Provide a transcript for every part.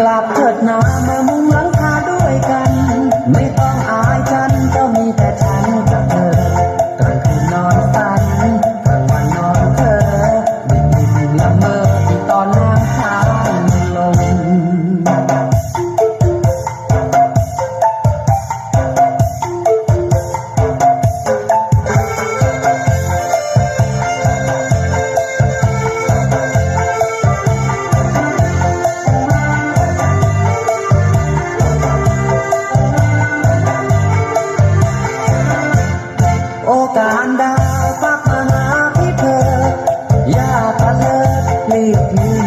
กลับเถิดนะเมื่อมุ่ง tanda tak menapi ke ya tak lebih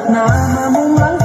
กหนามามุ่งหลัง